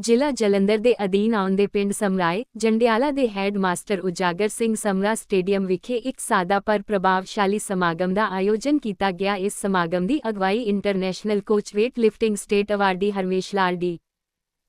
ਜ਼ਿਲ੍ਹਾ ਜਲੰਧਰ ਦੇ ਅਧੀਨ ਆਉਂਦੇ ਪਿੰਡ ਸਮਰਾਏ, ਜੰਡਿਆਲਾ ਦੇ ਹੈੱਡ ਮਾਸਟਰ ਉਜਾਗਰ ਸਿੰਘ ਸਮਰਾ ਸਟੇਡੀਅਮ ਵਿਖੇ ਇੱਕ ਸਾਦਾ ਪਰ ਪ੍ਰਭਾਵਸ਼ਾਲੀ ਸਮਾਗਮ ਦਾ ਆਯੋਜਨ ਕੀਤਾ ਗਿਆ। ਇਸ ਸਮਾਗਮ ਦੀ ਅਗਵਾਈ international coach weight lifting state awardee Harmesh Lal D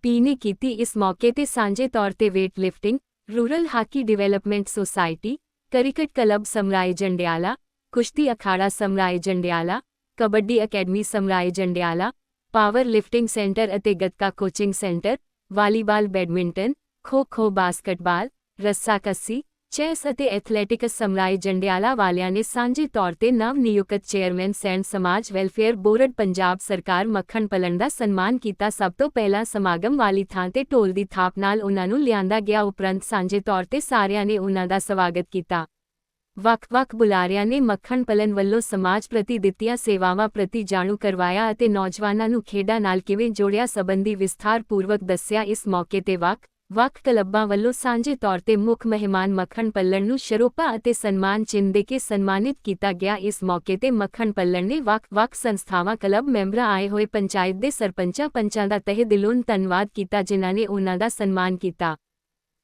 P ਨੇ ਕੀਤੀ। ਇਸ ਮੌਕੇ ਤੇ ਸਾਂਝੇ ਤੌਰ ਤੇ weight lifting rural hockey development society cricket club Samrai Jandiala, ਕੁਸ਼ਤੀ ਅਖਾੜਾ Samrai Jandiala, kabaddi academy Samrai Jandiala power lifting centre ਅਤੇ gatka coaching centre, volleyball, badminton kho kho basketball ਰੱਸਾਕੱਸੀ chess ਅਤੇ ਐਥਲੈਟਿਕਸ ਸਮਰਾਏ ਜੰਡਿਆਲਾ ਵਾਲਿਆਂ ਨੇ ਸਾਂਝੇ ਤੌਰ ਤੇ ਨਵ ਨਿਯੁਕਤ ਚੇਅਰਮੈਨ ਸੈਂਡ ਸਮਾਜ ਵੈਲਫੇਅਰ ਬੋਰਡ ਪੰਜਾਬ ਸਰਕਾਰ ਮੱਖਣ ਪਲਣ ਦਾ ਸਨਮਾਨ ਕੀਤਾ। ਸਭ ਤੋਂ ਪਹਿਲਾਂ ਸਮਾਗਮ ਵਾਲੀ ਥਾਂ ਤੇ ਢੋਲ ਦੀ ਥਾਪ ਨਾਲ ਉਹਨਾਂ ਨੂੰ ਲਿਆਂਦਾ ਗਿਆ। ਉਪਰੰਤ ਸਾਂਝੇ ਤੌਰ ਤੇ ਸਾਰਿਆਂ ਨੇ ਉਹਨਾਂ ਦਾ ਸਵਾਗਤ ਕੀਤਾ। ਵੱਖ-ਵੱਖ ਬੁਲਾਰਿਆਂ ਨੇ ਮੱਖਣ ਪਲਨ ਵੱਲੋਂ ਸਮਾਜ ਪ੍ਰਤੀ ਦਿੱਤੀਆਂ ਸੇਵਾਵਾਂ ਪ੍ਰਤੀ ਜਾਣੂ ਕਰਵਾਇਆ ਅਤੇ ਨੌਜਵਾਨਾਂ ਨੂੰ ਖੇਡਾਂ ਨਾਲ ਕਿਵੇਂ ਜੋੜਿਆ ਸੰਬੰਧੀ ਵਿਸਥਾਰਪੂਰਵਕ ਦੱਸਿਆ। ਇਸ ਮੌਕੇ ਤੇ ਵੱਖ ਵੱਖ ਕਲੱਬਾਂ ਵੱਲੋਂ ਸਾਂਝੇ ਤੌਰ ਤੇ ਮੁੱਖ ਮਹਿਮਾਨ ਮੱਖਣ ਪੱਲਣ ਨੂੰ ਸ਼ਰੋਪਾ ਅਤੇ ਸਨਮਾਨ ਚਿੰਨ੍ਹ ਦੇ ਕੇ ਸਨਮਾਨਿਤ ਕੀਤਾ ਗਿਆ। ਇਸ ਮੌਕੇ ਤੇ ਮੱਖਣ ਪੱਲਣ ਨੇ ਵੱਖ-ਵੱਖ ਸੰਸਥਾਵਾਂ, ਕਲੱਬ ਮੈਂਬਰਾਂ ਆਏ ਹੋਏ ਪੰਚਾਇਤ ਦੇ ਸਰਪੰਚਾਂ, ਪੰਚਾਂ ਦਾ ਤਹਿ ਦਿਲੋਂ ਧੰਨਵਾਦ ਕੀਤਾ, ਜਿਨ੍ਹਾਂ ਨੇ ਉਹਨਾਂ ਦਾ ਸਨਮਾਨ ਕੀਤਾ।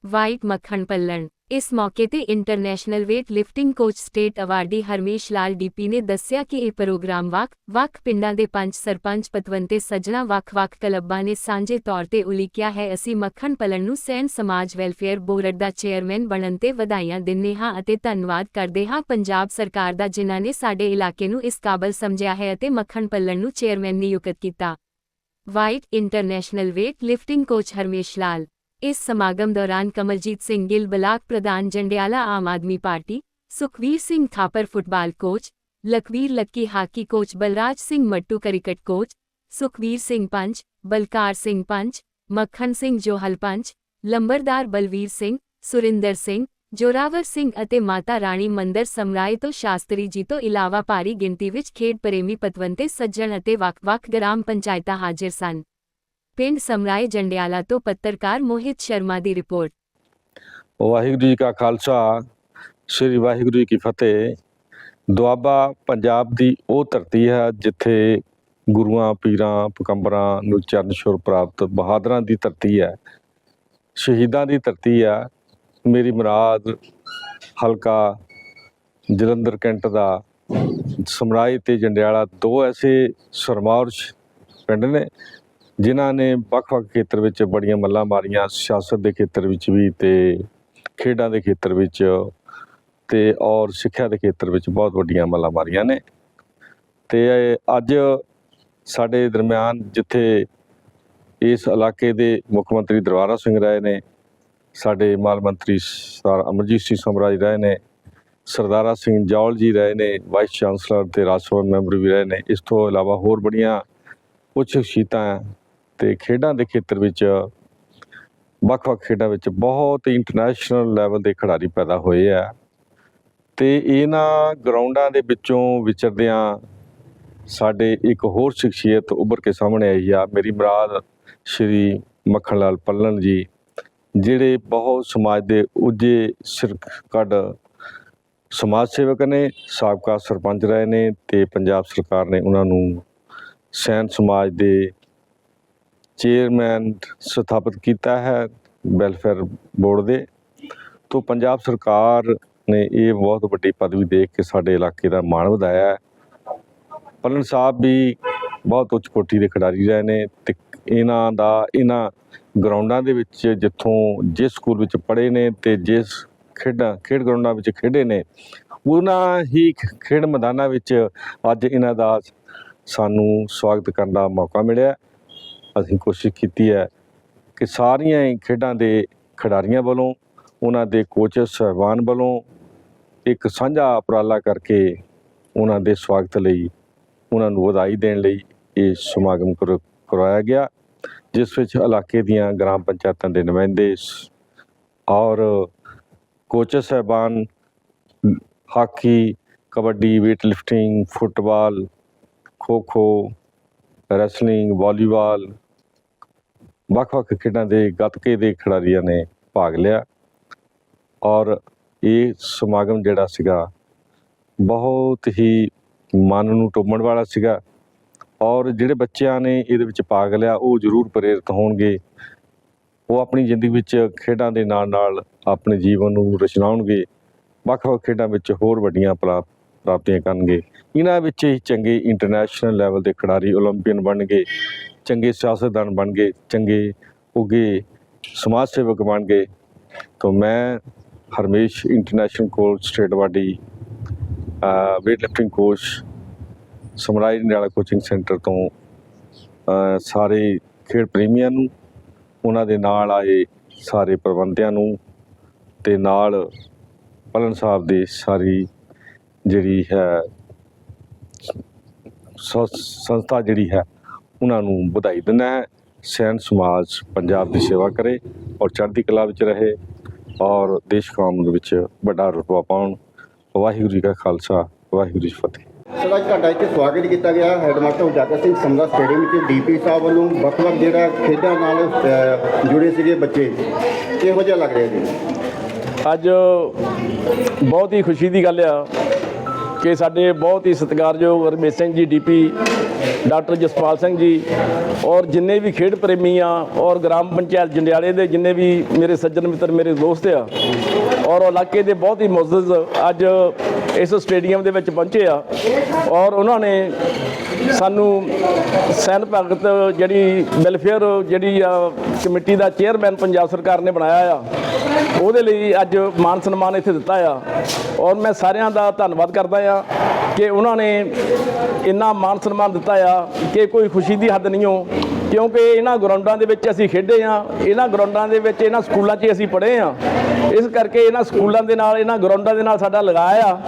ਵਾਈਟ ਮੱਖਣ ਪੱਲਣ ਇਸ ਮੌਕੇ ਤੇ international weight lifting coach state awardee Harmesh Lal DP ਨੇ ਦੱਸਿਆ ਕਿ ਇਹ ਪ੍ਰੋਗਰਾਮ ਵੱਖ ਵੱਖ ਪਿੰਡਾਂ ਦੇ ਪੰਜ ਸਰਪੰਚ ਪਤਵੰਤੇ ਸੱਜਣਾ ਵੱਖ-ਵੱਖ ਕਲੱਬਾਂ ਨੇ ਸਾਂਝੇ ਤੌਰ ਤੇ ਉਲੀਕਿਆ ਹੈ। ਅਸੀਂ ਮੱਖਣ ਪਲਣ ਨੂੰ ਸੈਨ ਸਮਾਜ ਵੈਲਫੇਅਰ ਬੋਰਡ ਦਾ ਚੇਅਰਮੈਨ ਬਣਨ ਤੇ ਵਧਾਈਆਂ ਦਿੰਦੇ ਹਾਂ ਅਤੇ ਧੰਨਵਾਦ ਕਰਦੇ ਹਾਂ। ਪੰਜਾਬ ਸਰਕਾਰ ਦਾ ਜਿਨ੍ਹਾਂ ਨੇ ਸਾਡੇ ਇਲਾਕੇ ਨੂੰ ਇਸ ਕਾਬਲ ਸਮਝਿਆ ਹੈ ਅਤੇ ਮੱਖਣ ਪਲਣ ਨੂੰ ਚੇਅਰਮੈਨ ਨਿਯੁਕਤ ਕੀਤਾ। White international weight lifting coach Harmesh Lal ਇਸ ਸਮਾਗਮ ਦੌਰਾਨ ਕਮਲਜੀਤ ਸਿੰਘ ਗਿੱਲ, ਬਲਾਕ ਪ੍ਰਧਾਨ Jandiala Aam Aadmi Party, Sukhvir Singh Thapar football coach, Lakhvir Lucky hockey coach, Balraj Singh Mattu cricket coach, Sukhvir Singh ਪੰਚ ਬਲਕਾਰ ਸਿੰਘ ਪੰਚ ਮੱਖਣ ਸਿੰਘ ਜੋਹਲ ਪੰਚ ਲੰਬਰਦਾਰ ਬਲਵੀਰ ਸਿੰਘ, ਸੁਰਿੰਦਰ ਸਿੰਘ, ਜੋਰਾਵਰ ਸਿੰਘ ਅਤੇ ਮਾਤਾ ਰਾਣੀ ਮੰਦਰ ਸਮਰਾਏ ਤੋਂ ਸ਼ਾਸਤਰੀ ਜੀ ਤੋਂ ਇਲਾਵਾ ਭਾਰੀ ਗਿਣਤੀ ਵਿੱਚ ਖੇਡ ਪ੍ਰੇਮੀ ਪਤਵੰਤੇ, ਸੱਜਣ ਅਤੇ ਵੱਖ-ਵੱਖ ਗ੍ਰਾਮ ਪੰਚਾਇਤਾਂ ਹਾਜ਼ਰ ਸਨ। ਪਿੰਡ ਸਮਰਾਏ ਜੰਡਿਆਲਾ ਤੋਂ ਪੱਤਰਕਾਰ ਮੋਹਿਤ ਸ਼ਰਮਾ ਦੀ ਰਿਪੋਰਟ। ਵਾਹਿਗੁਰੂ ਜੀ ਕਾ ਖਾਲਸਾ, ਸ੍ਰੀ ਵਾਹਿਗੁਰੂ ਜੀ ਕੀ ਫਤਿਹ। ਦੁਆਬਾ ਪੰਜਾਬ ਦੀ ਉਹ ਧਰਤੀ ਹੈ ਜਿੱਥੇ ਗੁਰੂਆਂ, ਪੀਰਾਂ ਪਕੰਬਰਾਂ ਨੂੰ ਚਰਨ ਛੁਰ ਪ੍ਰਾਪਤ ਬਹਾਦਰਾਂ ਦੀ ਧਰਤੀ ਹੈ। ਸ਼ਹੀਦਾਂ ਦੀ ਧਰਤੀ ਹੈ। ਮੇਰੀ ਮਰਾਦ ਹਲਕਾ ਜਲੰਧਰ, ਕੈਂਟ ਦਾ। ਸਮਰਾਏ ਤੇ ਜੰਡਿਆਲਾ ਦੋ ਐਸੇ ਸਰਮੌਰ ਪਿੰਡ ਨੇ ਜਿਨ੍ਹਾਂ ਨੇ ਵੱਖ-ਵੱਖ ਖੇਤਰ ਵਿੱਚ ਬੜੀਆਂ ਮੱਲਾਂ ਮਾਰੀਆਂ, ਸਿਆਸਤ ਦੇ ਖੇਤਰ ਵਿੱਚ ਵੀ ਤੇ ਖੇਡਾਂ ਦੇ ਖੇਤਰ ਵਿੱਚ ਤੇ ਔਰ ਸਿੱਖਿਆ ਦੇ ਖੇਤਰ ਵਿੱਚ ਬਹੁਤ ਵੱਡੀਆਂ ਮੱਲਾਂ ਮਾਰੀਆਂ ਨੇ। ਤੇ ਅੱਜ ਸਾਡੇ ਦਰਮਿਆਨ ਜਿੱਥੇ ਇਸ ਇਲਾਕੇ ਦੇ ਮੁੱਖ ਮੰਤਰੀ ਦਰਬਾਰਾ ਸਿੰਘ ਰਾਏ ਨੇ, ਸਾਡੇ ਮਾਲ ਮੰਤਰੀ ਸਰ ਅਮਰਜੀਤ ਸਿੰਘ ਸਮਰਾਜ ਰਹੇ ਨੇ, ਸਰਦਾਰਾ ਸਿੰਘ ਜੌਲ ਜੀ ਰਹੇ ਨੇ, ਵਾਈਸ ਚਾਂਸਲਰ ਤੇ ਰਾਜ ਸਭਾ ਮੈਂਬਰ ਵੀ ਰਹੇ ਨੇ। ਇਸ ਤੋਂ ਇਲਾਵਾ ਹੋਰ ਬੜੀਆਂ ਉੱਚ ਸ਼ਖਸੀਅਤਾਂ ਤੇ ਖੇਡਾਂ ਦੇ ਖੇਤਰ ਵਿੱਚ ਵੱਖ-ਵੱਖ ਖੇਡਾਂ ਵਿੱਚ ਬਹੁਤ ਇੰਟਰਨੈਸ਼ਨਲ ਲੈਵਲ ਦੇ ਖਿਡਾਰੀ ਪੈਦਾ ਹੋਏ ਆ। ਤੇ ਇਹਨਾਂ ਗਰਾਊਂਡਾਂ ਦੇ ਵਿੱਚੋਂ ਵਿਚਰਦਿਆਂ ਸਾਡੇ ਇੱਕ ਹੋਰ ਸ਼ਖਸੀਅਤ ਉੱਭਰ ਕੇ ਸਾਹਮਣੇ ਆਈ ਆ, ਮੇਰੀ ਮੁਰਾਦ ਸ਼੍ਰੀ ਮੱਖਣ ਲਾਲ ਪੱਲਣ ਜੀ, ਜਿਹੜੇ ਬਹੁਤ ਸਮਾਜ ਦੇ ਉੱਜੇ ਸਿਰਕੱਢ ਸਮਾਜ ਸੇਵਕ ਨੇ, ਸਾਬਕਾ ਸਰਪੰਚ ਰਹੇ ਨੇ ਤੇ ਪੰਜਾਬ ਸਰਕਾਰ ਨੇ ਉਹਨਾਂ ਨੂੰ ਸੈਨ ਸਮਾਜ ਦੇ ਚੇਅਰਮੈਨ ਸਥਾਪਿਤ ਕੀਤਾ ਹੈ ਵੈਲਫੇਅਰ ਬੋਰਡ ਦੇ। ਤੋਂ ਪੰਜਾਬ ਸਰਕਾਰ ਨੇ ਇਹ ਬਹੁਤ ਵੱਡੀ ਪਦਵੀ ਦੇ ਕੇ ਸਾਡੇ ਇਲਾਕੇ ਦਾ ਮਾਣ ਵਧਾਇਆ ਹੈ। ਪਲਨ ਸਾਹਿਬ ਵੀ ਬਹੁਤ ਉੱਚ ਕੋਟੀ ਦੇ ਖਿਡਾਰੀ ਰਹੇ ਨੇ ਤੇ ਇਹਨਾਂ ਦਾ, ਇਹਨਾਂ ਗਰਾਊਂਡਾਂ ਦੇ ਵਿੱਚ ਜਿੱਥੋਂ ਜਿਸ ਸਕੂਲ ਵਿੱਚ ਪੜ੍ਹੇ ਨੇ ਤੇ ਜਿਸ ਖੇਡਾਂ, ਖੇਡ ਗਰਾਊਂਡਾਂ ਵਿੱਚ ਖੇਡੇ ਨੇ, ਉਹਨਾਂ ਹੀ ਖੇਡ ਮੈਦਾਨਾਂ ਵਿੱਚ ਅੱਜ ਇਹਨਾਂ ਦਾ ਸਾਨੂੰ ਸਵਾਗਤ ਕਰਨ ਦਾ ਮੌਕਾ ਮਿਲਿਆ ਅਸੀਂ ਕੋਸ਼ਿਸ਼ ਕੀਤੀ ਹੈ ਕਿ ਸਾਰੀਆਂ ਹੀ ਖੇਡਾਂ ਦੇ ਖਿਡਾਰੀਆਂ ਵੱਲੋਂ, ਉਹਨਾਂ ਦੇ ਕੋਚ ਸਹਿਬਾਨ ਵੱਲੋਂ ਇੱਕ ਸਾਂਝਾ ਉਪਰਾਲਾ ਕਰਕੇ ਉਹਨਾਂ ਦੇ ਸਵਾਗਤ ਲਈ, ਉਹਨਾਂ ਨੂੰ ਵਧਾਈ ਦੇਣ ਲਈ ਇਹ ਸਮਾਗਮ ਕਰ- ਕਰਵਾਇਆ ਗਿਆ, ਜਿਸ ਵਿੱਚ ਇਲਾਕੇ ਦੀਆਂ ਗ੍ਰਾਮ ਪੰਚਾਇਤਾਂ ਦੇ ਨੁਮਾਇੰਦੇ ਔਰ ਕੋਚ ਸਹਿਬਾਨ, hockey, kabaddi weight lifting football kho-kho wrestling volleyball ਵੱਖ-ਵੱਖ ਖੇਡਾਂ ਦੇ ਗੱਤਕੇ ਦੇ ਖਿਡਾਰੀਆਂ ਨੇ ਭਾਗ ਲਿਆ ਔਰ ਇਹ ਸਮਾਗਮ ਜਿਹੜਾ ਸੀਗਾ ਬਹੁਤ ਹੀ ਮਨ ਨੂੰ ਟੁੰਬਣ ਵਾਲਾ ਸੀਗਾ ਔਰ ਜਿਹੜੇ ਬੱਚਿਆਂ ਨੇ ਇਹਦੇ ਵਿੱਚ ਭਾਗ ਲਿਆ, ਉਹ ਜ਼ਰੂਰ ਪ੍ਰੇਰਿਤ ਹੋਣਗੇ। ਉਹ ਆਪਣੀ ਜ਼ਿੰਦਗੀ ਵਿੱਚ ਖੇਡਾਂ ਦੇ ਨਾਲ ਨਾਲ ਆਪਣੇ ਜੀਵਨ ਨੂੰ ਰਚਨਾਉਣਗੇ ਵੱਖ-ਵੱਖ ਖੇਡਾਂ ਵਿੱਚ ਹੋਰ ਵੱਡੀਆਂ ਪ੍ਰਾਪਤੀਆਂ ਕਰਨਗੇ। ਇਹਨਾਂ ਵਿੱਚ ਹੀ ਚੰਗੇ ਇੰਟਰਨੈਸ਼ਨਲ ਲੈਵਲ ਦੇ ਖਿਡਾਰੀ 올림픽ਨ ਬਣਨਗੇ। ਚੰਗੇ ਸਿਆਸਤਦਾਨ ਬਣ ਗਏ, ਚੰਗੇ ਉੱਗੇ ਸਮਾਜ ਸੇਵਕ ਬਣ ਗਏ, ਤਾਂ ਮੈਂ Harmesh international coach state awardee weight lifting coach Samrai Jandiala coaching centre ਤੋਂ ਸਾਰੇ ਖੇਡ ਪ੍ਰੇਮੀਆਂ ਨੂੰ, ਉਹਨਾਂ ਦੇ ਨਾਲ ਆਏ ਸਾਰੇ ਪ੍ਰਬੰਧਿਆਂ ਨੂੰ ਤੇ ਨਾਲ ਪਲਨ ਸਾਹਿਬ ਦੀ ਸਾਰੀ ਜਿਹੜੀ ਹੈ, ਸ- ਸੰਸਥਾ ਜਿਹੜੀ ਹੈ ਉਹਨਾਂ ਨੂੰ ਵਧਾਈ ਦਿੰਦਾ ਹੈ। ਸੈਨ ਸਮਾਜ ਪੰਜਾਬ ਦੀ ਸੇਵਾ ਕਰੇ ਔਰ ਚੜ੍ਹਦੀ ਕਲਾ ਵਿੱਚ ਰਹੇ ਔਰ ਦੇਸ਼ ਕੌਮ ਦੇ ਵਿੱਚ ਵੱਡਾ ਰੁਤਬਾ ਪਾਉਣ। ਵਾਹਿਗੁਰੂ ਜੀ ਕਾ ਖਾਲਸਾ ਵਾਹਿਗੁਰੂ ਜੀ ਫਤਿਹ। ਸਰ ਅੱਜ ਤੁਹਾਡਾ ਇੱਥੇ ਸਵਾਗਤ ਕੀਤਾ ਗਿਆ। ਹੈਡਮਾਸਟਰ ਉਜਾਗਰ ਸਿੰਘ ਸਮਰਾ ਸਟੇਡੀਅਮ ਵਿੱਚ ਡੀਪੀ ਸਾਹਿਬ ਵੱਲੋਂ ਵੱਖ-ਵੱਖ ਜਿਹੜਾ ਖੇਡਾਂ ਨਾਲ ਜੁੜੇ ਸੀਗੇ ਬੱਚੇ। ਕਿਹੋ ਜਿਹਾ ਲੱਗ ਰਿਹਾ ਜੀ? ਅੱਜ ਬਹੁਤ ਹੀ ਖੁਸ਼ੀ ਦੀ ਗੱਲ ਆ ਕਿ ਸਾਡੇ ਬਹੁਤ ਹੀ ਸਤਿਕਾਰਯੋਗ ਰਮੇਸ਼ ਸਿੰਘ ਜੀ ਡੀਪੀ ਡਾਕਟਰ ਜਸਪਾਲ ਸਿੰਘ ਜੀ ਔਰ ਜਿੰਨੇ ਵੀ ਖੇਡ ਪ੍ਰੇਮੀ ਆ ਔਰ ਗ੍ਰਾਮ ਪੰਚਾਇਤ ਜੰਡਿਆਲੇ ਦੇ ਜਿੰਨੇ ਵੀ ਮੇਰੇ ਸੱਜਣ ਮਿੱਤਰ, ਮੇਰੇ ਦੋਸਤ ਆ ਔਰ ਇਲਾਕੇ ਦੇ ਬਹੁਤ ਹੀ ਮੁਅੱਜ਼ਜ਼ ਅੱਜ ਇਸ ਸਟੇਡੀਅਮ ਦੇ ਵਿੱਚ ਪਹੁੰਚੇ ਆ ਔਰ ਉਹਨਾਂ ਨੇ ਸਾਨੂੰ ਸੈਨ ਭਗਤ ਜਿਹੜੀ ਵੈਲਫੇਅਰ ਜਿਹੜੀ ਆ ਕਮੇਟੀ ਦਾ ਚੇਅਰਮੈਨ ਪੰਜਾਬ ਸਰਕਾਰ ਨੇ ਬਣਾਇਆ ਆ, ਉਹਦੇ ਲਈ ਅੱਜ ਮਾਨ ਸਨਮਾਨ ਇੱਥੇ ਦਿੱਤਾ ਆ ਔਰ ਮੈਂ ਸਾਰਿਆਂ ਦਾ ਧੰਨਵਾਦ ਕਰਦਾ ਆ ਕਿ ਉਹਨਾਂ ਨੇ ਇੰਨਾ ਮਾਨ ਸਨਮਾਨ ਦਿੱਤਾ ਆ ਕਿ ਕੋਈ ਖੁਸ਼ੀ ਦੀ ਹੱਦ ਨਹੀਂ ਹੋ। ਕਿਉਂਕਿ ਇਹਨਾਂ ਗਰਾਊਂਡਾਂ ਦੇ ਵਿੱਚ ਅਸੀਂ ਖੇਡੇ ਆ, ਇਹਨਾਂ ਗਰਾਊਂਡਾਂ ਦੇ ਵਿੱਚ ਇਹਨਾਂ ਸਕੂਲਾਂ 'ਚ ਅਸੀਂ ਪੜ੍ਹੇ ਆ। ਇਸ ਕਰਕੇ ਇਹਨਾਂ ਸਕੂਲਾਂ ਦੇ ਨਾਲ, ਇਹਨਾਂ ਗਰਾਊਂਡਾਂ ਦੇ ਨਾਲ ਸਾਡਾ ਲਗਾਅ ਆ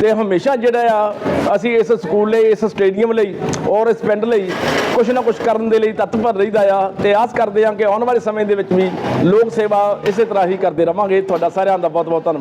ਤੇ ਹਮੇਸ਼ਾ ਜਿਹੜਾ ਆ, ਅਸੀਂ ਇਸ ਸਕੂਲ ਲਈ, ਇਸ ਸਟੇਡੀਅਮ ਲਈ ਔਰ ਇਸ ਪਿੰਡ ਲਈ ਕੁਝ ਨਾ ਕੁਝ ਕਰਨ ਦੇ ਲਈ ਤਤਪਰ ਰਹੀਦਾ ਆ ਤੇ ਆਸ ਕਰਦੇ ਆ ਕਿ ਆਉਣ ਵਾਲੇ ਸਮੇਂ ਦੇ ਵਿੱਚ ਵੀ ਲੋਕ ਸੇਵਾ ਇਸੇ ਤਰ੍ਹਾਂ ਹੀ ਕਰਦੇ ਰਵਾਂਗੇ। ਤੁਹਾਡਾ ਸਾਰਿਆਂ ਦਾ ਬਹੁਤ ਬਹੁਤ ਧੰਨਵਾਦ।